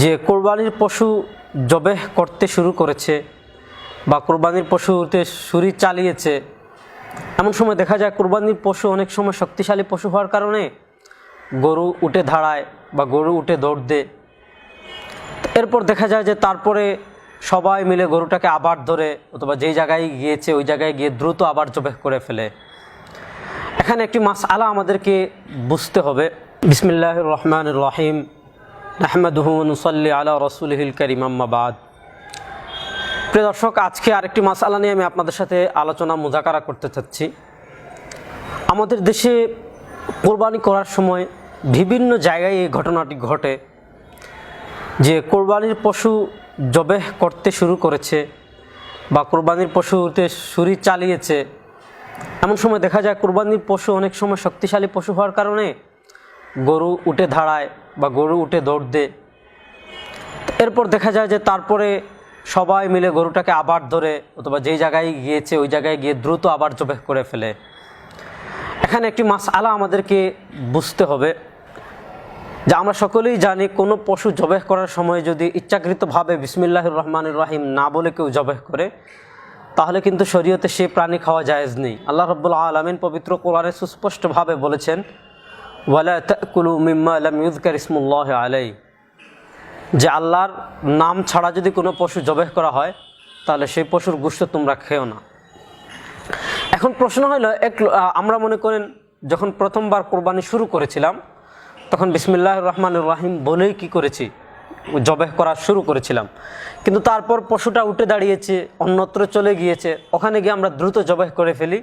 যে কোরবানির পশু জবেহ করতে শুরু করেছে বা কোরবানির পশুতে শুরি চালিয়েছে, এমন সময় দেখা যায় কোরবানির পশু অনেক সময় শক্তিশালী পশু হওয়ার কারণে গরু উঠে দাঁড়ায় বা গরু উঠে দৌড় দেয়। এরপর দেখা যায় যে তারপরে সবাই মিলে গরুটাকে আবার ধরে অথবা যেই জায়গায় গিয়েছে ওই জায়গায় গিয়ে দ্রুত আবার জবেহ করে ফেলে। এখানে একটি মাস আলা আমাদেরকে বুঝতে হবে। বিসমিল্লাহ রহমান রহিম। আহমদুহনুসল্লি আলা রসুলহিল করিম আম্মাবাদ প্রিয় দর্শক, আজকে আরেকটি মাসালা নিয়ে আমি আপনাদের সাথে আলোচনা, মোজাকারা করতে চাচ্ছি। আমাদের দেশে কোরবানি করার সময় বিভিন্ন জায়গায় এই ঘটনাটি ঘটে, যে কোরবানির পশু জবেহ করতে শুরু করেছে বা কোরবানির পশুতে ছুরি চালিয়েছে। এমন সময় দেখা যায়, কোরবানির পশু অনেক সময় শক্তিশালী পশু হওয়ার কারণে গরু উঠে দাঁড়ায় বা গরু উঠে দৌড় দেয় এরপর দেখা যায় যে তারপরে সবাই মিলে গরুটাকে আবার ধরে অথবা যেই জায়গায় গিয়েছে ওই জায়গায় গিয়ে দ্রুত আবার জবেহ করে ফেলে। এখানে একটি মাস আলা আমাদেরকে বুঝতে হবে যে আমরা সকলেই জানি কোনো পশু জবেহ করার সময় যদি ইচ্ছাকৃতভাবে বিসমিল্লাহ রহমান রাহিম না বলে কেউ জবেহ করে, তাহলে কিন্তু শরীয়তে সে প্রাণী খাওয়া জায়েজ নেই। আল্লাহ রব্বুল আলমিন পবিত্র কোরআনে সুস্পষ্টভাবে বলেছেন ওয়ালা তাকুলু মিম্মা আলাম ইউজকার ইসমুল্লাহ আলাই যে আল্লাহর নাম ছাড়া যদি কোনো পশু জবেহ করা হয়, তাহলে সেই পশুর গুস্ত তোমরা খেও না। এখন প্রশ্ন হলো এক আমরা মনে করেন যখন প্রথমবার কোরবানি শুরু করেছিলাম, তখন বিসমিল্লাহ রহমান রাহিম বলেই কি করেছি? জবেহ করা শুরু করেছিলাম। কিন্তু তারপর পশুটা উঠে দাঁড়িয়েছে, অন্যত্র চলে গিয়েছে, ওখানে গিয়ে আমরা দ্রুত জবেহ করে ফেলি।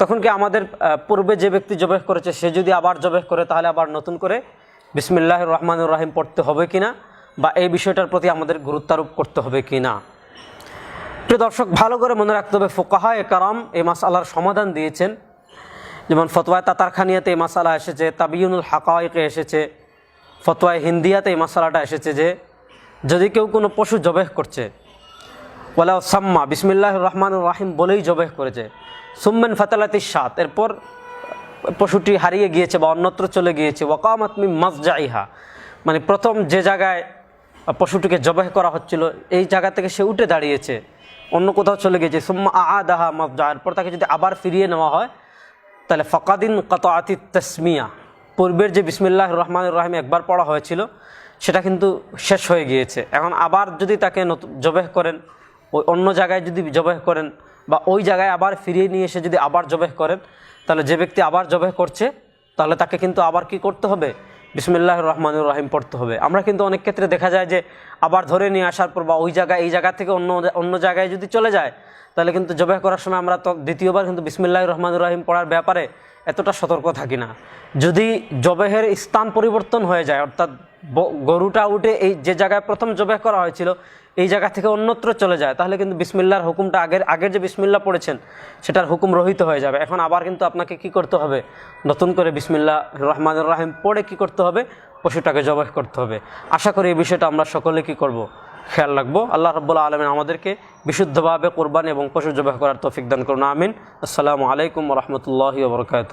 তখন কি আমাদের পূর্বে যে ব্যক্তি জবেহ করেছে, সে যদি আবার জবেহ করে, তাহলে আবার নতুন করে বিসমিল্লাহ রহমান রাহিম পড়তে হবে কি না বা এই বিষয়টার প্রতি আমাদের গুরুত্বারোপ করতে হবে কি না প্রিয় দর্শক, ভালো করে মনে রাখতে হবে ফোকাহা এ কারাম এই মাসালার সমাধান দিয়েছেন। যেমন ফতোয়ায় তাতারখানিয়াতে এই মাসালা এসেছে তাবিউনুল হাকাইকে এসেছে ফতোয়ায় হিন্দিয়াতে এই মাসালাটা এসেছে যে, যদি কেউ কোনো পশু জবেহ করছে ওলা সাম্মা বিসমিল্লাহ রহমান রাহিম বলেই জবেহ করেছে। সুম্মেন ফাতালাতি সাত, এরপর পশুটি হারিয়ে গিয়েছে বা অন্যত্র চলে গিয়েছে। ওয়াকাম ওয়াকামাতমি মাজজাইহা মানে প্রথম যে জায়গায় পশুটিকে জবাহ করা হচ্ছিল, এই জায়গা থেকে সে উঠে দাঁড়িয়েছে, অন্য কোথাও চলে গিয়েছে। সুম্মা আদাহা মাজজা, এরপর তাকে যদি আবার ফিরিয়ে নেওয়া হয়, তাহলে ফকাদিন কত আতি তসমিয়া, পূর্বের যে বিসমিল্লাহ রহমান রাহিম একবার পড়া হয়েছিল, সেটা কিন্তু শেষ হয়ে গিয়েছে। এখন আবার যদি তাকে নতুন জবেহ করেন ওই অন্য জায়গায় যদি জবেহ করেন বা ওই জায়গায় আবার ফিরিয়ে নিয়ে এসে যদি আবার জবেহ করেন, তাহলে যে ব্যক্তি আবার জবেহ করছে, তাহলে তাকে কিন্তু আবার কি করতে হবে? বিসমিল্লাহ রহমান রাহিম পড়তে হবে। আমরা কিন্তু অনেক ক্ষেত্রে দেখা যায় যে আবার ধরে নিয়ে আসার পর বা ওই জায়গায়, এই জায়গা থেকে অন্য অন্য জায়গায় যদি চলে যায়, তাহলে কিন্তু জবাহ করার সময় আমরা তো দ্বিতীয়বার কিন্তু বিসমিল্লাহ রহমান রাহিম পড়ার ব্যাপারে এতটা সতর্ক থাকি না। যদি জবেহের স্থান পরিবর্তন হয়ে যায়, অর্থাৎ গরুটা উঠে এই যে জায়গায় প্রথম জবেহ করা হয়েছিল এই জায়গা থেকে অন্যত্র চলে যায়, তাহলে কিন্তু বিসমিল্লার হুকুমটা আগের আগের যে বিসমিল্লা পড়েছেন, সেটার হুকুম রহিত হয়ে যাবে। এখন আবার কিন্তু আপনাকে কি করতে হবে? নতুন করে বিসমিল্লা রহমান রাহিম পড়ে কি করতে হবে? পশুটাকে জবাই করতে হবে। আশা করি এই বিষয়টা আমরা সকলে কি করব? খেয়াল রাখব। আল্লাহ রব্বুল্লাহ আলমিন আমাদেরকে বিশুদ্ধভাবে কোরবানি এবং পশু জবাহ করার তৌফিক দান করুন। আমিন। আসসালামু আলাইকুম রহমতুল্লাহি বরকাত